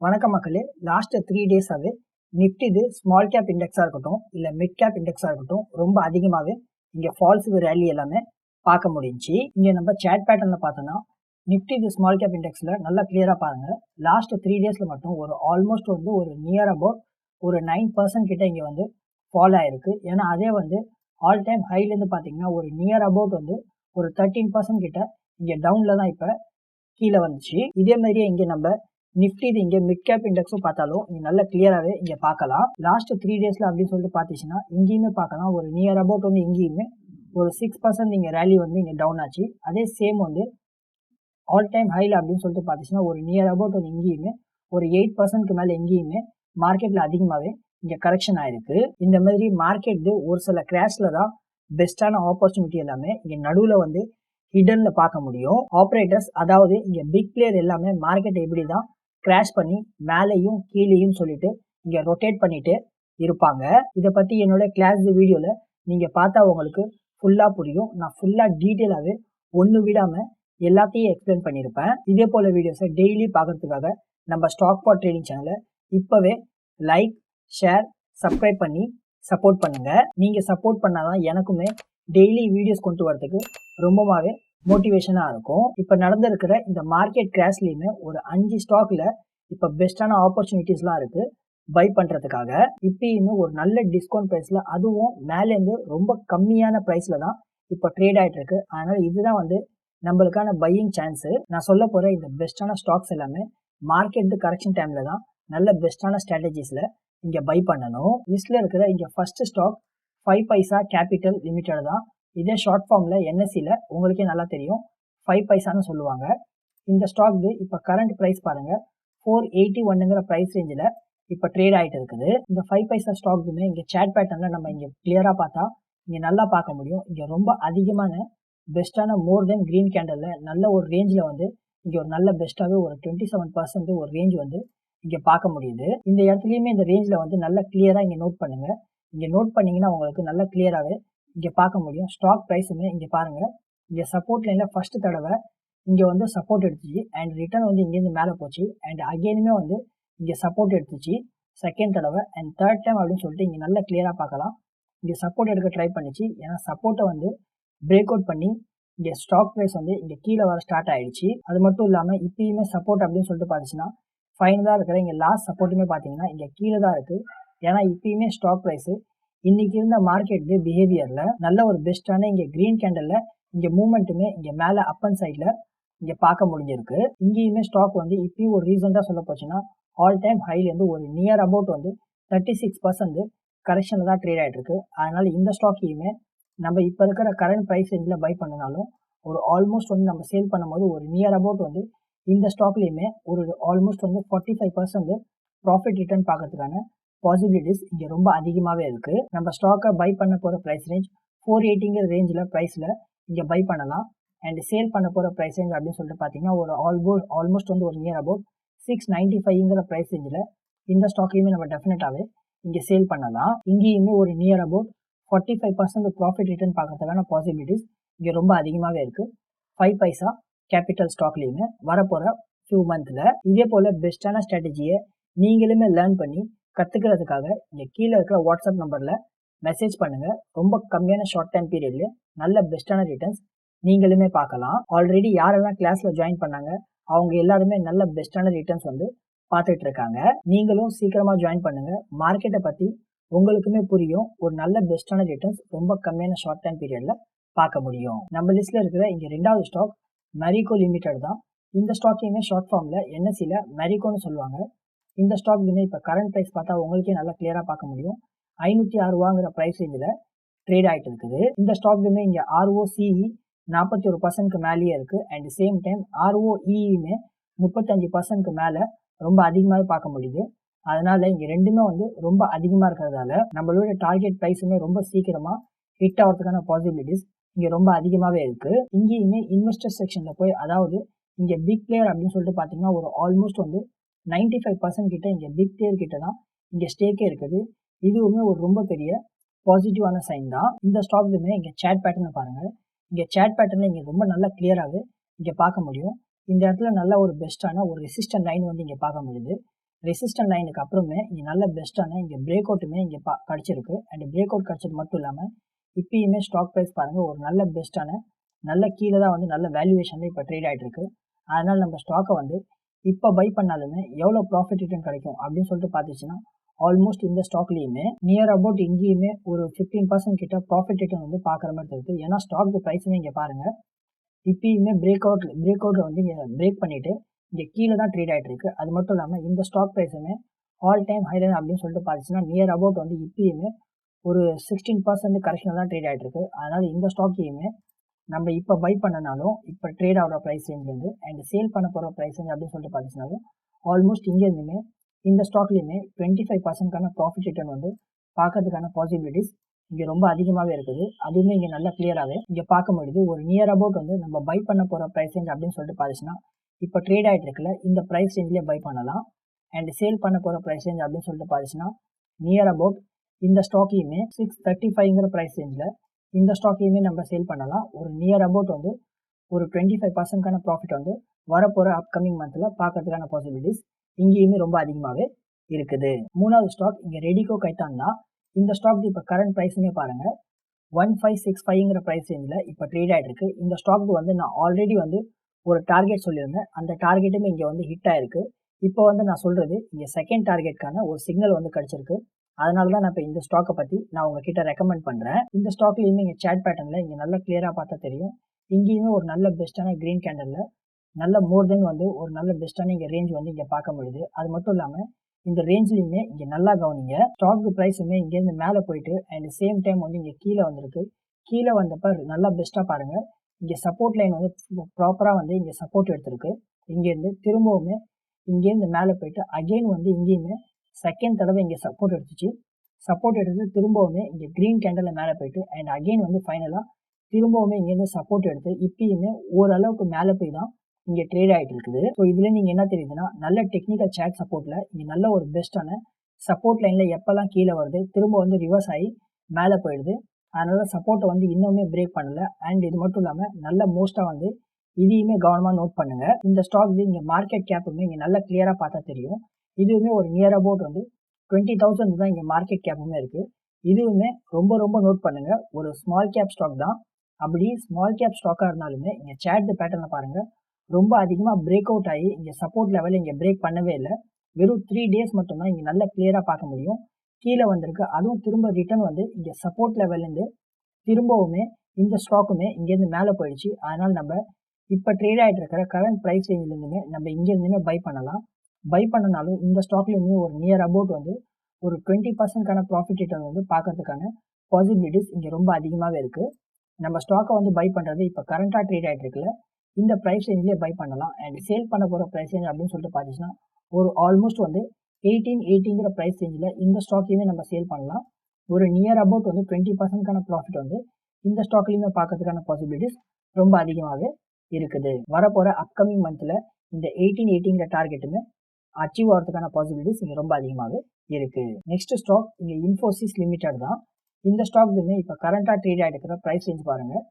வணக்கம் மக்களே. Last three டேஸாகவே நிஃப்டி இது ஸ்மால் கேப் இண்டெக்ஸாக இருக்கட்டும் இல்லை மிட் கேப் இண்டெக்ஸாக இருக்கட்டும் ரொம்ப அதிகமாகவே இங்கே ஃபால்ஸுக்கு ரேலி எல்லாமே பார்க்க முடிஞ்சு இங்கே நம்ம சேட் பேட்டர்னில் பார்த்தோன்னா நிஃப்டி இது ஸ்மால் கேப் இண்டெக்ஸில் நல்லா கிளியராக பாருங்கள் லாஸ்ட் த்ரீ டேஸில் மட்டும் ஒரு ஆல்மோஸ்ட் வந்து ஒரு நியர் அபவுட் ஒரு நைன் பர்சன்ட் கிட்ட இங்கே வந்து ஃபால் ஆகிருக்கு ஏன்னா அதே வந்து ஆல் டைம் ஹைலேருந்து பார்த்தீங்கன்னா ஒரு நியர் அபவுட் வந்து ஒரு தேர்ட்டீன் பர்சன்ட் கிட்ட இங்கே டவுனில் தான் இப்போ கீழே வந்துச்சு. இதே மாதிரியே இங்கே நம்ம நிஃப்டி இது இங்கே மிட் கேப் இண்டெக்ஸும் பார்த்தாலும் இங்கே நல்ல கிளியராகவே இங்கே பார்க்கலாம். லாஸ்ட் த்ரீ டேஸில் அப்படின்னு சொல்லிட்டு பார்த்துச்சுன்னா இங்கேயுமே பார்க்கலாம். ஒரு நியர் அபவுட் வந்து இங்கேயுமே ஒரு சிக்ஸ் பர்சன்ட் இங்கே ரேலி வந்து இங்கே டவுன் ஆச்சு. அதே சேம் வந்து ஆல் டைம் ஹையில் அப்படின்னு சொல்லிட்டு பார்த்துச்சுன்னா ஒரு நியர் அபவுட் வந்து இங்கேயுமே ஒரு எயிட் பர்சன்ட்க்கு மேலே எங்கேயுமே மார்க்கெட்டில் அதிகமாகவே இங்கே கரெக்ஷன் ஆயிருக்கு. இந்த மாதிரி மார்க்கெட்டு ஒரு சில கிராஷில் தான் பெஸ்ட்டான ஆப்பர்ச்சுனிட்டி எல்லாமே இங்கே நடுவில் வந்து ஹிடனில் பார்க்க முடியும். ஆப்ரேட்டர்ஸ் அதாவது இங்கே பிக் பிளேயர் எல்லாமே மார்க்கெட் எப்படி தான் கிராஷ் பண்ணி மேலேயும் கீழேயும் சொல்லிட்டு இங்கே ரொட்டேட் பண்ணிட்டு இருப்பாங்க. இதை பற்றி என்னோட கிளாஸ் வீடியோவில் நீங்கள் பார்த்தா உங்களுக்கு ஃபுல்லாக புரியும். நான் ஃபுல்லாக டீட்டெயிலாகவே ஒன்று விடாமல் எல்லாத்தையும் எக்ஸ்பிளைன் பண்ணியிருப்பேன். இதே போல் வீடியோஸை டெய்லி பார்க்கறதுக்காக நம்ம ஸ்டாக் பாட் ட்ரேடிங் சேனலை இப்போவே லைக் ஷேர் சப்ஸ்கிரைப் பண்ணி சப்போர்ட் பண்ணுங்கள் நீங்கள் சப்போர்ட் பண்ணாதான் எனக்குமே டெய்லி வீடியோஸ் கொண்டு வரதுக்கு ரொம்பவே மோட்டிவேஷனாக இருக்கும். இப்போ நடந்திருக்கிற இந்த மார்க்கெட் கிராஷ்லேயுமே ஒரு அஞ்சு ஸ்டாக்ல இப்போ பெஸ்ட்டான ஆப்பர்ச்சுனிட்டிஸ்லாம் இருக்கு. பை பண்ணுறதுக்காக இப்பயுமே ஒரு நல்ல டிஸ்கவுண்ட் ப்ரைஸில் அதுவும் மேலேருந்து ரொம்ப கம்மியான ப்ரைஸில் தான் இப்போ ட்ரேட் ஆகிட்டு இருக்கு அதனால் இதுதான் வந்து நம்மளுக்கான பையிங் சான்ஸு நான் சொல்ல போகிற இந்த பெஸ்ட்டான ஸ்டாக்ஸ் எல்லாமே மார்க்கெட் கரெக்ஷன் டைமில் தான் நல்ல பெஸ்ட்டான ஸ்ட்ராட்டஜிஸில் இங்கே பை பண்ணணும். லிஸ்ட்டில் இருக்கிற இங்கே first stock five paisa capital limited தான் இதே ஷார்ட் ஃபார்மில் என்எஸ்சியில் உங்களுக்கே நல்லா தெரியும். ஃபைவ் பைசான்னு சொல்லுவாங்க. இந்த ஸ்டாக்கு இப்போ கரண்ட் ப்ரைஸ் பாருங்கள் ஃபோர் எயிட்டி ஒன்னுங்கிற ப்ரைஸ் ரேஞ்சில் இப்போ ட்ரேட் ஆகிட்டு இருக்குது. இந்த ஃபைவ் பைசா ஸ்டாக்குமே இங்கே சேட் பேட்டர்னில் நம்ம இங்கே கிளியராக பார்த்தா இங்கே நல்லா பார்க்க முடியும். இங்கே ரொம்ப அதிகமான பெஸ்ட்டான மோர் தென் க்ரீன் கேண்டலில் நல்ல ஒரு ரேஞ்சில் வந்து இங்கே ஒரு நல்ல பெஸ்ட்டாகவே ஒரு டுவெண்ட்டி செவன் பர்சன்ட் ஒரு ரேஞ்ச் வந்து இங்கே பார்க்க முடியுது. இந்த இடத்துலையுமே இந்த ரேஞ்சில் வந்து நல்லா கிளியராக இங்கே நோட் பண்ணுங்கள் இங்கே நோட் பண்ணிங்கன்னா உங்களுக்கு நல்லா கிளியராகவே இங்கே பார்க்க முடியும். ஸ்டாக் ப்ரைஸுமே இங்கே பாருங்கள் இங்கே சப்போர்ட் லைனில் ஃபஸ்ட்டு தடவை இங்கே வந்து சப்போர்ட் எடுத்துச்சு. அண்ட் ரிட்டர்ன் வந்து இங்கேருந்து மேலே போச்சு. அண்ட் அகெயினுமே வந்து இங்கே சப்போர்ட் எடுத்துச்சு. செகண்ட் தடவை. அண்ட் தேர்ட் டைம் அப்படின்னு சொல்லிட்டு இங்கே நல்லா கிளியராக பார்க்கலாம். இங்கே சப்போர்ட் எடுக்க ட்ரை பண்ணிச்சு. ஏன்னா சப்போர்ட்டை வந்து பிரேக் அவுட் பண்ணி இங்கே ஸ்டாக் ப்ரைஸ் வந்து இங்கே கீழே வர ஸ்டார்ட் ஆகிடுச்சு அது மட்டும் இல்லாமல் இப்பயுமே சப்போர்ட் அப்படின்னு சொல்லிட்டு பார்த்துச்சுன்னா ஃபைனலாக இருக்கிற. இங்கே லாஸ்ட் சப்போர்ட்டுமே பார்த்தீங்கன்னா இங்கே கீழே தான் இருக்குது ஏன்னா இப்பயுமே ஸ்டாக் ப்ரைஸு இன்னைக்கு இருந்த மார்க்கெட் பிஹேவியரில் நல்ல ஒரு பெஸ்ட்டான இங்கே கிரீன் கேண்டலில் இங்கே மூமெண்ட்டுமே இங்கே மேலே அப் அண்ட் சைடில் இங்கே பார்க்க முடிஞ்சிருக்கு. இங்கேயுமே ஸ்டாக் வந்து இப்பயும் ஒரு ரீசெண்டா சொல்ல போச்சுன்னா ஆல் டைம் ஹைலேருந்து ஒரு நியர் அபவுட் வந்து தேர்ட்டி சிக்ஸ் பர்சன்ட் கரெக்ஷனில் தான் ட்ரேட் ஆகிட்டு இருக்கு அதனால இந்த ஸ்டாக்கையுமே நம்ம இப்போ இருக்கிற கரண்ட் ப்ரைஸ் ரேஞ்சில் பை பண்ணினாலும் ஒரு ஆல்மோஸ்ட் வந்து நம்ம சேல் பண்ணும்போது ஒரு நியர் அபவுட் வந்து இந்த ஸ்டாக்லேயுமே ஒரு ஆல்மோஸ்ட் வந்து forty five percent profit return பார்க்கறதுக்கான பாசிபிலிட்டிஸ் இங்கே ரொம்ப அதிகமாகவே இருக்குது நம்ம ஸ்டாக்கை பை பண்ண போகிற ப்ரைஸ் ரேஞ்ச் ஃபோர் எயிட்டிங்கிற ரேஞ்சில் ப்ரைஸில் இங்கே பை பண்ணலாம். அண்ட் சேல் பண்ண போகிற ப்ரைஸ் ரேஞ்ச் அப்படின்னு சொல்லிட்டு பார்த்தீங்கன்னா ஒரு ஆல்மோஸ்ட் ஆல்மோஸ்ட் வந்து ஒரு நியர் அபவுட் சிக்ஸ் நைன்ட்டி ஃபைவ்ங்கிற ப்ரைஸ் ரேஞ்சில் இந்த ஸ்டாக்லையுமே நம்ம டெஃபினட்டாகவே இங்கே சேல் பண்ணலாம். இங்கேயுமே ஒரு near about forty five percent profit return பார்க்கறதுக்கான பாசிபிலிட்டிஸ் இங்கே ரொம்ப அதிகமாகவே இருக்குது ஃபைவ் பைசா கேபிட்டல் ஸ்டாக்லேயுமே வரப்போகிற ஃபியூ மந்த்தில் இதே போல் பெஸ்ட்டான ஸ்ட்ராட்டஜியை நீங்களுமே லேர்ன் பண்ணி கற்றுக்கிறதுக்காக இங்கே கீழே இருக்கிற வாட்ஸ்அப் நம்பரில் மெசேஜ் பண்ணுங்கள் ரொம்ப கம்மியான ஷார்ட் டைம் பீரியட்லேயே நல்ல பெஸ்ட்டான ரிட்டர்ன்ஸ் நீங்களுமே பார்க்கலாம். ஆல்ரெடி யாரெல்லாம் கிளாஸில் ஜாயின் பண்ணாங்க அவங்க எல்லாருமே நல்ல பெஸ்ட்டான ரிட்டர்ன்ஸ் வந்து பார்த்துட்டு இருக்காங்க. நீங்களும் சீக்கிரமாக ஜாயின் பண்ணுங்கள் மார்க்கெட்டை பற்றி உங்களுக்குமே புரியும். ஒரு நல்ல பெஸ்ட்டான ரிட்டர்ன்ஸ் ரொம்ப கம்மியான ஷார்ட் டைம் பீரியடில் பார்க்க முடியும். நம்ம லிஸ்ட்டில் இருக்கிற இங்கே ரெண்டாவது ஸ்டாக் மெரிகோ லிமிடெட் தான். இந்த ஸ்டாக்கையுமே ஷார்ட் ஃபார்மில் என்எஸ்சியில் மெரிகோன்னு சொல்லுவாங்க. இந்த ஸ்டாக்லையுமே இப்போ கரண்ட் ப்ரைஸ் பார்த்தா உங்களுக்கே நல்லா கிளியராக பார்க்க முடியும். ஐநூற்றி ஆறு ரூபாங்கிற ப்ரைஸ் ரேஞ்சில் ட்ரேட் ஆகிட்டு இருக்குது. இந்த ஸ்டாக்லையுமே இங்கே ஆர்ஓசிஇ நாற்பத்தி ஒரு பர்சன்ட்க்கு மேலேயே இருக்குது அண்ட் சேம் டைம் ஆர்ஓஇயுமே முப்பத்தஞ்சு பர்சன்ட்க்கு மேலே ரொம்ப அதிகமாகவே பார்க்க முடியுது. அதனால இங்கே ரெண்டுமே வந்து ரொம்ப அதிகமாக இருக்கிறதால நம்மளோட டார்கெட் ப்ரைஸுமே ரொம்ப சீக்கிரமாக ஹிட் ஆகிறதுக்கான பாசிபிலிட்டிஸ் இங்கே ரொம்ப அதிகமாகவே இருக்குது இங்கேயுமே இன்வெஸ்டர் செக்ஷனில் போய் அதாவது இங்கே பிக் பிளேயர் அப்படின்னு சொல்லிட்டு பார்த்தீங்கன்னா ஒரு ஆல்மோஸ்ட் வந்து நைன்டி ஃபைவ் பர்சன்ட் கிட்ட இங்கே பிக் டேர் கிட்ட தான் இங்கே ஸ்டேக்கே இருக்குது. இதுவுமே ஒரு ரொம்ப பெரிய பாசிட்டிவான சைன் தான். இந்த ஸ்டாக்குமே இங்கே சேட் பேட்டர்னை பாருங்கள் இங்கே சேட் பேட்டர்னில் இங்கே ரொம்ப நல்லா கிளியராகவே இங்கே பார்க்க முடியும். இந்த இடத்துல நல்ல ஒரு பெஸ்ட்டான ஒரு ரெசிஸ்டன்ட் லைன் வந்து இங்கே பார்க்க முடியுது. ரெசிஸ்டன்ட் லைனுக்கு அப்புறமே இங்கே நல்ல பெஸ்ட்டான இங்கே பிரேக் அவுட்டுமே இங்கே பா கிடச்சிருக்கு. அண்ட் பிரேக் அவுட் கிடச்சது மட்டும் இல்லாமல் இப்பயுமே ஸ்டாக் ப்ரைஸ் பாருங்கள் ஒரு நல்ல பெஸ்ட்டான நல்ல கீழே தான் வந்து நல்ல வேல்யூவேஷனில் இப்போ ட்ரேட் ஆகிட்டு இருக்கு. அதனால் நம்ம ஸ்டாக்கை வந்து இப்போ பை பண்ணாலுமே எவ்வளோ ப்ராஃபிட் ரிட்டர்ன் கிடைக்கும் அப்படின்னு சொல்லிட்டு பார்த்துச்சுன்னா ஆல்மோஸ்ட் இந்த ஸ்டாக்லேயுமே நியர் அபவுட் இங்கேயுமே ஒரு ஃபிஃப்டீன் பர்சன்ட் கிட்ட ப்ராஃபிட் ரிட்டர்ன் வந்து பார்க்குற மாதிரி இருக்குது ஏன்னா ஸ்டாக் ப்ரைஸுமே இங்கே பாருங்கள் இப்பயுமே பிரேக் அவுட் பிரேக் அவுட்டில் வந்து இங்கே பிரேக் பண்ணிவிட்டு இங்கே கீழே தான் ட்ரேட் ஆகிட்டு இருக்கு. அது மட்டும் இல்லாமல் இந்த ஸ்டாக் ப்ரைஸுமே ஆல் டைம் ஹைலைன் அப்படின்னு சொல்லிட்டு பார்த்துச்சுன்னா நியர் அபவுட் வந்து இப்பயுமே ஒரு சிக்ஸ்டீன் பர்சன்ட் கரெக்ஷனில் தான் ட்ரேட் ஆகிட்டு இருக்கு. அதனால் இந்த ஸ்டாக்கையுமே நம்ம இப்போ பை பண்ணனாலும் இப்போ ட்ரேட் ஆகிற ப்ரைஸ் ரேஞ்ச்லேருந்து அண்ட் சேல் பண்ண போகிற ப்ரைஸ் ரேஞ்ச் அப்படின்னு சொல்லிட்டு பார்த்துச்சுனாலும் ஆல்மோஸ்ட் இங்கேருந்துமே இந்த ஸ்டாக்லேயுமே டுவெண்ட்டி ஃபைவ் பர்சன்ட்கான ப்ராஃபிட் ரிட்டர்ன் வந்து பார்க்கறதுக்கான பாசிபிலிட்டிஸ் இங்கே ரொம்ப அதிகமாகவே இருக்குது. அதுவுமே இங்கே நல்லா கிளியராகவே இங்கே பார்க்க முடியுது. ஒரு நியர் அபவுட் வந்து நம்ம பை பண்ண போகிற ப்ரைஸ் ரேஞ்ச் அப்படின்னு சொல்லிட்டு பார்த்துச்சுன்னா இப்போ ட்ரேட் ஆகிட்டு இருக்குல்ல இந்த ப்ரைஸ் ரேஞ்சிலே பை பண்ணலாம். அண்ட் சேல் பண்ண போகிற ப்ரைஸ் ரேஞ்ச் அப்படின்னு சொல்லிட்டு பார்த்துச்சுன்னா நியர் அபவுட் இந்த ஸ்டாக்கையுமே சிக்ஸ் தேர்ட்டி ஃபைவ்ங்கிற ப்ரைஸ் ரேஞ்சில் இந்த ஸ்டாக்கையுமே நம்ம சேல் பண்ணலாம். ஒரு நியர் அபவுட் வந்து ஒரு டுவெண்ட்டி ஃபைவ் பர்சன்ட்கான ப்ராஃபிட் வந்து வரப்போகிற அப்கமிங் மந்தில் பார்க்கறதுக்கான பாசிபிலிட்டிஸ் இங்கேயுமே ரொம்ப அதிகமாகவே இருக்குது. மூணாவது ஸ்டாக் இங்கே ரெடிகோ கைத்தான் தான். இந்த ஸ்டாக் இப்போ கரண்ட் ப்ரைஸுமே பாருங்கள் ஒன் ஃபைவ் சிக்ஸ் ஃபைவ்ங்கிற ப்ரைஸ் ரேஞ்சில் இப்போ ட்ரேட் ஆகிட்டு இருக்கு இந்த ஸ்டாக்கு வந்து நான் ஆல்ரெடி வந்து ஒரு டார்கெட் சொல்லியிருந்தேன். அந்த டார்கெட்டுமே இங்கே வந்து ஹிட் ஆயிருக்கு. இப்போ வந்து நான் சொல்கிறது இங்கே செகண்ட் டார்கெட்கான ஒரு சிக்னல் வந்து கிடச்சிருக்கு. அதனால தான் நான் இப்போ இந்த ஸ்டாக்கை பற்றி நான் உங்ககிட்ட ரெக்கமெண்ட் பண்ணுறேன் இந்த ஸ்டாக்லேயுமே இங்கே சேட் பேட்டர்னில் இங்கே நல்லா கிளியராக பார்த்தா தெரியும். இங்கேயுமே ஒரு நல்ல பெஸ்ட்டான க்ரீன் கேண்டலில் நல்ல மோர் தென் வந்து ஒரு நல்ல பெஸ்ட்டான இங்கே ரேஞ்ச் வந்து இங்கே பார்க்க முடியுது. அது மட்டும் இல்லாமல் இந்த ரேஞ்ச்லையுமே இங்கே நல்லா கவனிங்க. ஸ்டாக் ப்ரைஸுமே இங்கேருந்து மேலே போயிட்டு அண்ட் சேம் டைம் வந்து இங்கே கீழே வந்திருக்கு. கீழே வந்தப்ப நல்லா பெஸ்ட்டாக பாருங்கள் இங்கே சப்போர்ட் லைன் வந்து ப்ராப்பராக வந்து இங்கே சப்போர்ட் எடுத்திருக்கு. இங்கேருந்து திரும்பவுமே இங்கேருந்து மேலே போயிட்டு அகெயின் வந்து இங்கேயுமே செகண்ட் தடவை இங்கே சப்போர்ட் எடுத்துச்சு. சப்போர்ட் எடுத்து திரும்பவுமே இங்கே க்ரீன் கேண்டலில் மேலே போயிட்டு அண்ட் அகெயின் வந்து ஃபைனலாக திரும்பவுமே இங்கேருந்து சப்போர்ட் எடுத்து இப்பயுமே ஓரளவுக்கு மேலே போய் தான் இங்கே ட்ரேட் ஆகிட்டு இருக்குது. ஸோ இதில் நீங்கள் என்ன தெரியுதுன்னா நல்ல டெக்னிக்கல் சேட் சப்போர்ட்டில் இங்கே நல்ல ஒரு பெஸ்ட்டான சப்போர்ட் லைனில் எப்போல்லாம் கீழே வருது திரும்ப வந்து ரிவர்ஸ் ஆகி மேலே போயிடுது. அதனால் சப்போர்ட்டை வந்து இன்னுமே பிரேக் பண்ணலை. அண்ட் இது மட்டும் இல்லாமல் நல்ல மோஸ்ட்டாக வந்து இதையுமே கவனமாக நோட் பண்ணுங்கள் இந்த ஸ்டாக் இங்கே மார்க்கெட் கேப்புமே இங்கே நல்லா கிளியராக பார்த்தா தெரியும். இதுவுமே ஒரு நியர் அபவுட் வந்து டுவெண்ட்டி தௌசண்ட் தான் இங்கே மார்க்கெட் கேப்புமே இருக்குது இதுவுமே ரொம்ப ரொம்ப நோட் பண்ணுங்கள் ஒரு ஸ்மால் கேப் ஸ்டாக் தான். அப்படி ஸ்மால் கேப் ஸ்டாக்காக இருந்தாலுமே இங்கே சேட் பேட்டர்னில் பாருங்கள் ரொம்ப அதிகமாக பிரேக் அவுட் ஆகி இங்கே சப்போர்ட் லெவல் இங்கே பிரேக் பண்ணவே இல்லை. வெறும் த்ரீ டேஸ் மட்டும்தான் இங்கே நல்ல கிளியராக பார்க்க முடியும். கீழே வந்திருக்கு. அதுவும் திரும்ப ரிட்டர்ன் வந்து இங்கே சப்போர்ட் லெவல்லேருந்து திரும்பவுமே இந்த ஸ்டாக்குமே இங்கேருந்து மேலே போயிடுச்சு. அதனால் நம்ம இப்போ ட்ரேட் ஆகிட்டு இருக்கிற கரண்ட் ப்ரைஸ் ரேஞ்சிலேருந்துமே நம்ம இங்கேருந்துமே பை பண்ணலாம். பை பண்ணனாலும் இந்த ஸ்டாக்லேயுமே ஒரு நியர் அபவுட் வந்து ஒரு டுவெண்ட்டி பர்சன்ட்கான ப்ராஃபிட் ரிட்டர்ன் வந்து பார்க்கறதுக்கான பாசிபிலிட்டிஸ் இங்கே ரொம்ப அதிகமாகவே இருக்குது நம்ம ஸ்டாக்கை வந்து பை பண்ணுறது இப்போ கரண்ட்டாக ட்ரேட் ஆகிட்டு இருக்குல்ல இந்த ப்ரைஸ் ரேஞ்சிலே பை பண்ணலாம். அண்ட் சேல் பண்ண போகிற ப்ரைஸ் ரேஞ்ச் அப்படின்னு சொல்லிட்டு பார்த்துச்சுன்னா ஒரு ஆல்மோஸ்ட் வந்து எயிட்டீன் எயிட்டிங்கிற ப்ரைஸ் ரேஞ்சில் இந்த ஸ்டாக்கையுமே நம்ம சேல் பண்ணலாம். ஒரு நியர் அபவுட் வந்து டுவெண்ட்டி பர்சன்ட்கான ப்ராஃபிட் வந்து இந்த ஸ்டாக்லேயுமே பார்க்கறதுக்கான பாசிபிலிட்டிஸ் ரொம்ப அதிகமாகவே இருக்குது. வரப்போகிற அப்கமிங் மந்தில் இந்த எயிட்டீன் எயிட்டிங்கிற டார்கெட்டுமே அச்சீவ் ஆகிறதுக்கான பாசிபிலிட்டிஸ் இங்கே ரொம்ப அதிகமாகவே இருக்குது நெக்ஸ்ட் ஸ்டாக் இங்கே இன்ஃபோசிஸ் லிமிடெட் தான். இந்த ஸ்டாக்ஸுமே இப்போ கரண்ட்டாக ட்ரேட் ஆகிட்டு இருக்கிற ப்ரைஸ் ரேஞ்ச் பாருங்கள்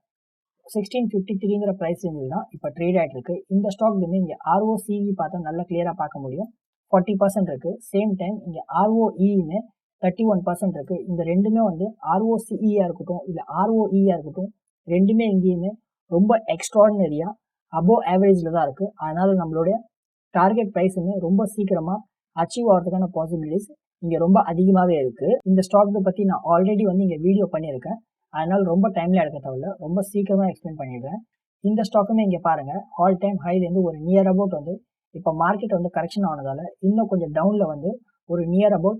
சிக்ஸ்டீன் ஃபிஃப்டி த்ரீங்கிற ப்ரைஸ் ரேஞ்சில் தான் இப்போ ட்ரேட் ஆகிட்டு இருக்கு இந்த ஸ்டாக்ஸுமே இங்கே ஆர்ஓசிஇ பார்த்தா நல்லா கிளியராக பார்க்க முடியும். ஃபார்ட்டி பர்சன்ட் இருக்குது சேம் டைம் இங்கே ஆர்ஓஇயுமே தேர்ட்டி ஒன் பர்சன்ட் இருக்குது இந்த ரெண்டுமே வந்து ஆர்ஓசிஇயாக இருக்கட்டும் இல்லை ஆர்ஓஇயாக இருக்கட்டும் ரெண்டுமே இங்கேயுமே ரொம்ப எக்ஸ்ட்ராடினரியாக அபோவ் ஆவரேஜில் தான் இருக்குது அதனால் நம்மளுடைய டார்கெட் ப்ரைஸுமே ரொம்ப சீக்கிரமாக அச்சீவ் ஆகிறதுக்கான பாசிபிலிட்டிஸ் இங்கே ரொம்ப அதிகமாகவே இருக்குது இந்த ஸ்டாக்கை பற்றி நான் ஆல்ரெடி வந்து இங்கே வீடியோ பண்ணியிருக்கேன். அதனால் ரொம்ப டைமில் எடுக்க தேவையில்ல ரொம்ப சீக்கிரமாக எக்ஸ்பிளைன் பண்ணிடுறேன். இந்த ஸ்டாக்குமே இங்கே பாருங்கள் ஆல் டைம் ஹைலேருந்து ஒரு நியர் அபவுட் வந்து இப்போ மார்க்கெட் வந்து கரெக்ஷன் ஆனதால் இன்னும் கொஞ்சம் டவுனில் வந்து ஒரு நியர் அபவுட்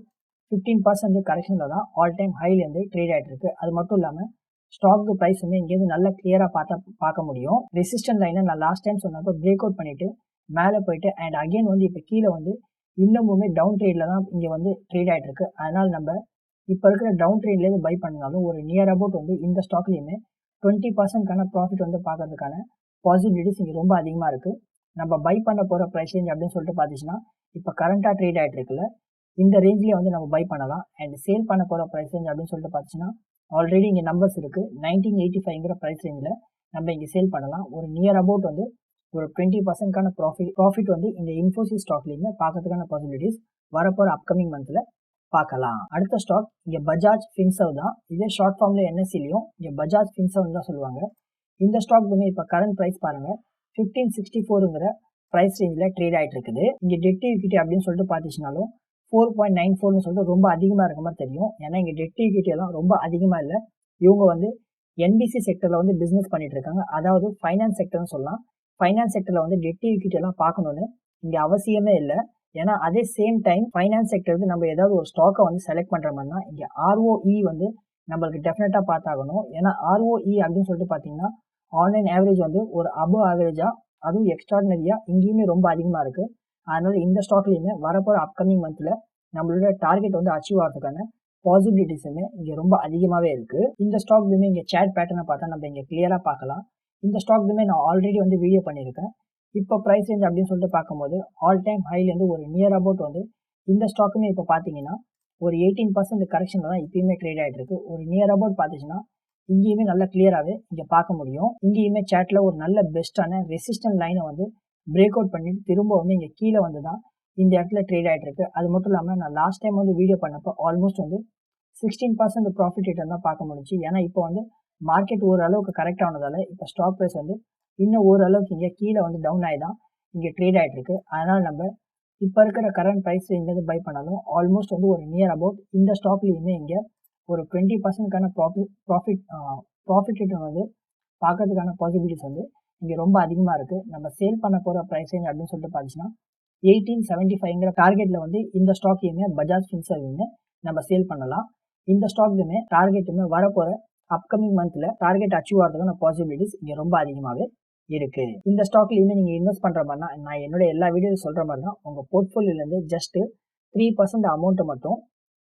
ஃபிஃப்டீன் பர்சன்ட் கரெக்ஷனில் தான் ஆல் டைம் ஹைலேருந்து ட்ரேட் ஆகிட்டு இருக்குது அது மட்டும் இல்லாமல் ஸ்டாக்கு ப்ரைஸுமே இங்கேருந்து நல்லா கிளியராக பார்த்தா பார்க்க முடியும். ரெசிஸ்டன்ட் லைனை நான் லாஸ்ட் டைம் சொன்னப்போ பிரேக் அவுட் பண்ணிவிட்டு மேலே போயிட்டு அண்ட் அகைன் வந்து இப்போ கீழே வந்து இன்னமுமே டவுன் ட்ரேடில் தான் இங்கே வந்து ட்ரேட் ஆகிட்டு இருக்கு. அதனால் நம்ம இப்போ இருக்கிற டவுன் ட்ரேட்லேருந்து பை பண்ணாலும் ஒரு நியர் அபவுட் வந்து இந்த ஸ்டாக்லேயுமே டுவெண்ட்டி பர்சன்ட்கான ப்ராஃபிட் வந்து பார்க்கறதுக்கான பாசிபிலிட்டிஸ் இங்கே ரொம்ப அதிகமாக இருக்குது நம்ம பை பண்ண போகிற ப்ரைஸ் ரேஞ்ச் அப்படின்னு சொல்லிட்டு பார்த்துச்சுன்னா இப்போ கரண்ட்டாக ட்ரேட் ஆகிட்டு இருக்குல்ல இந்த ரேஞ்சிலே வந்து நம்ம பை பண்ணலாம். அண்ட் சேல் பண்ண போகிற ப்ரைஸ் ரேஞ்ச் அப்படின்னு சொல்லிட்டு பார்த்துச்சுன்னா ஆல்ரெடி இங்கே நம்பர்ஸ் இருக்குது நைன்டீன் எயிட்டி ஃபைவ்ங்கிற ப்ரைஸ் ரேஞ்சில் நம்ம இங்கே சேல் பண்ணலாம். ஒரு நியர் அபவுட் வந்து ஒரு டுவெண்ட்டி பர்சன்ட்கான ப்ராஃபிட் ப்ராஃபிட் வந்து இந்த இன்ஃபோசிஸ் ஸ்டாக்லேயுமே பார்க்கறதுக்கான பாசிபிலிட்டிஸ் வரப்போகிற அப்கமிங் மந்தில் பார்க்கலாம் அடுத்த ஸ்டாக் இங்கே பஜாஜ் ஃபின்சவ் தான். இதே ஷார்ட் ஃபார்மில் என்எஸ்சிலையும் இங்கே பஜாஜ் ஃபின்சவ்னு தான் சொல்லுவாங்க. இந்த ஸ்டாக் இதுமே இப்போ கரண்ட் ப்ரைஸ் பாருங்கள் ஃபிஃப்டீன் சிக்ஸ்டி ஃபோருங்கிற ப்ரைஸ் ரேஞ்சில் ட்ரேட் ஆகிட்டு இருக்குது. இங்கே டெட் ஈக்விட்டி அப்படின்னு சொல்லிட்டு பார்த்துச்சுனாலும் ஃபோர் பாயிண்ட் நைன் ஃபோர்னு சொல்லிட்டு ரொம்ப அதிகமாக இருக்க மாதிரி தெரியும். ஏன்னா இங்கே டெட் ஈக்விட்டி எல்லாம் ரொம்ப அதிகமாக இல்லை. இவங்க வந்து என்பிசி செக்டரில் வந்து பிஸ்னஸ் பண்ணிட்டு இருக்காங்க. அதாவது ஃபைனான்ஸ் செக்டர்னு சொல்லலாம். ஃபைனான்ஸ் செக்டரில் வந்து டெட் ஈக்விட்டி எல்லாம் பார்க்கணுன்னு இங்கே அவசியமே இல்லை. ஏன்னா அதே சேம் டைம் ஃபைனான்ஸ் செக்டர் வந்து நம்ம ஏதாவது ஒரு ஸ்டாக்கை வந்து செலக்ட் பண்ணுற மாதிரினா இங்கே ஆர்ஓஇ வந்து நம்மளுக்கு டெஃபினட்டாக பார்த்தாகணும். ஏன்னா ஆர்ஓஇ அப்படின்னு சொல்லிட்டு பார்த்தீங்கன்னா ஆன்லைன் ஆவரேஜ் வந்து ஒரு அபவ் ஆவரேஜாக அதுவும் எக்ஸ்ட்ராடினரியாக இங்கேயுமே ரொம்ப அதிகமாக இருக்குது அதனால் இந்த ஸ்டாக்லேயுமே வரப்போகிற அப்கமிங் மந்தில் நம்மளோட டார்கெட் வந்து அச்சீவ் ஆகிறதுக்கான பாசிபிலிட்டிஸுமே இங்கே ரொம்ப அதிகமாகவே இருக்குது இந்த ஸ்டாக்லேயுமே இங்கே சேட் பேட்டர்னை பார்த்தா நம்ம இங்கே கிளியராக பார்க்கலாம். இந்த ஸ்டாக்லையுமே நான் ஆல்ரெடி வந்து வீடியோ பண்ணியிருக்கேன். இப்போ ப்ரைஸ் ரேஞ்ச் அப்படின்னு சொல்லிட்டு பார்க்கும்போது ஆல் டைம் ஹைலேருந்து ஒரு நியர் அபவுட் வந்து இந்த ஸ்டாக்குமே இப்போ பார்த்தீங்கன்னா ஒரு எயிட்டீன் பர்சன்ட் கரெக்ஷனில் தான் இப்பயுமே ட்ரேட் ஆகிட்டு இருக்கு. ஒரு நியர் அபவுட் பார்த்துச்சுன்னா இங்கேயுமே நல்லா கிளியராகவே இங்கே பார்க்க முடியும். இங்கேயுமே சேட்டில் ஒரு நல்ல பெஸ்ட்டான ரெசிஸ்டன்ட் லைனை வந்து பிரேக் அவுட் பண்ணிட்டு திரும்பவுமே இங்கே கீழே வந்து தான் இந்த இடத்துல ட்ரேட் ஆகிட்டு இருக்கு. அது மட்டும் இல்லாமல் நான் லாஸ்ட் டைம் வந்து வீடியோ பண்ணப்போ ஆல்மோஸ்ட் வந்து சிக்ஸ்டீன் பர்சன்ட் ப்ராஃபிட் ரிட்டர்ன் தான் பார்க்க முடிஞ்சு ஏன்னா இப்போ வந்து மார்க்கெட் ஓரளவுக்கு கரெக்ட் ஆனதால இப்போ ஸ்டாக் ப்ரைஸ் வந்து இன்னும் ஓரளவுக்கு இங்கே கீழே வந்து டவுன் ஆகி தான் இங்கே ட்ரேட் ஆகிட்டு இருக்கு அதனால் நம்ம இப்போ இருக்கிற கரண்ட் ப்ரைஸ் இங்கேருந்து பை பண்ணாலும் ஆல்மோஸ்ட் வந்து ஒரு நியர் அபவுட் இந்த ஸ்டாக்லேயுமே இங்கே ஒரு டுவெண்ட்டி பர்சன்ட்கான ப்ராஃபிட் ப்ராஃபிட் ப்ராஃபிட் ரிட்டர்ன் வந்து பார்க்கறதுக்கான பாசிபிலிட்டிஸ் வந்து இங்கே ரொம்ப அதிகமாக இருக்குது நம்ம சேல் பண்ண போகிற ப்ரைஸ் ரேஞ்ச் அப்படின்னு சொல்லிட்டு பார்த்துச்சுன்னா எயிட்டீன் செவன்ட்டி ஃபைவ்ங்கிற டார்கெட்டில் வந்து இந்த ஸ்டாக்கையுமே பஜாஜ் ஃபின்சர்வையுமே நம்ம சேல் பண்ணலாம். இந்த ஸ்டாக்குமே டார்கெட்டுமே வரப்போகிற அப்கமிங் மந்தில் டார்கெட் அச்சீவ் ஆகிறதுக்கான பாசிபிலிட்டிஸ் இங்கே ரொம்ப அதிகமாகவே இருக்கு. இந்த ஸ்டாக்லையுமே நீங்கள் இன்வெஸ்ட் பண்ணுற மாதிரினா நான் என்னோட எல்லா வீடியோவில் சொல்கிற மாதிரி தான் உங்கள் போர்ட்ஃபோலியோலேருந்து ஜஸ்ட்டு த்ரீ பர்சன்ட் அமௌண்ட்டை மட்டும்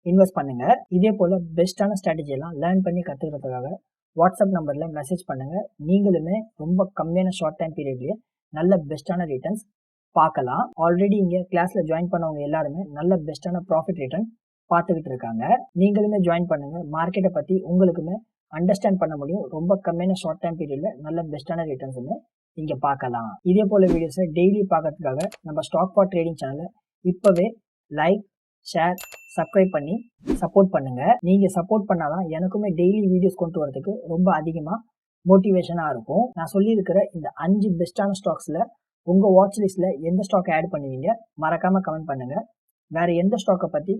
இன்வெஸ்ட் பண்ணுங்க. இதே போல் பெஸ்ட்டான ஸ்ட்ராட்டஜி எல்லாம் லேர்ன் பண்ணி கற்றுக்கிறதுக்காக வாட்ஸ்அப் நம்பரில் மெசேஜ் பண்ணுங்கள் நீங்களுமே ரொம்ப கம்மியான ஷார்ட் டைம் பீரியட்லேயே நல்ல பெஸ்ட்டான ரிட்டர்ன்ஸ் பார்க்கலாம். ஆல்ரெடி இங்கே கிளாஸில் ஜாயின் பண்ணவங்க எல்லாருமே நல்ல பெஸ்ட்டான ப்ராஃபிட் ரிட்டர்ன் பார்த்துக்கிட்டு இருக்காங்க. நீங்களுமே ஜாயின் பண்ணுங்கள் மார்க்கெட்டை பற்றி உங்களுக்குமே அண்டர்ஸ்டாண்ட் பண்ண முடியும். ரொம்ப கம்மியான ஷார்ட் டைம் பீரியடில் நல்ல பெஸ்ட்டான ரிட்டர்ன்ஸுமே இங்கே பார்க்கலாம். இதே போல் வீடியோஸை டெய்லி பார்க்கறதுக்காக நம்ம ஸ்டாக் பாட் ட்ரேடிங் சேனலை இப்போவே லைக் ஷேர் சப்ஸ்கிரைப் பண்ணி சப்போர்ட் பண்ணுங்கள் நீங்கள் சப்போர்ட் பண்ணாதான் எனக்குமே டெய்லி வீடியோஸ் கொண்டு வரதுக்கு ரொம்ப அதிகமாக மோட்டிவேஷனாக இருக்கும். நான் சொல்லியிருக்கிற இந்த அஞ்சு பெஸ்ட்டான ஸ்டாக்ஸில் உங்கள் வாட்ச் லிஸ்ட்டில் எந்த ஸ்டாக்கை ஆட் பண்ணுவீங்க மறக்காமல் கமெண்ட் பண்ணுங்கள் வேறு எந்த ஸ்டாக்கை பற்றி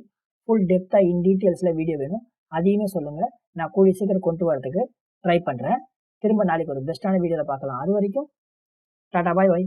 ஃபுல் டெப்த்தாக இன் டீட்டெயில்ஸில் வீடியோ வேணும் அதையுமே சொல்லுங்கள் நான் கூடிய சீக்கிரம் கொண்டு வரதுக்கு ட்ரை பண்ணுறேன் திரும்ப நாளைக்கு ஒரு பெஸ்ட்டான வீடியோவில் பார்க்கலாம். அது வரைக்கும் டாடா பாய் பாய்.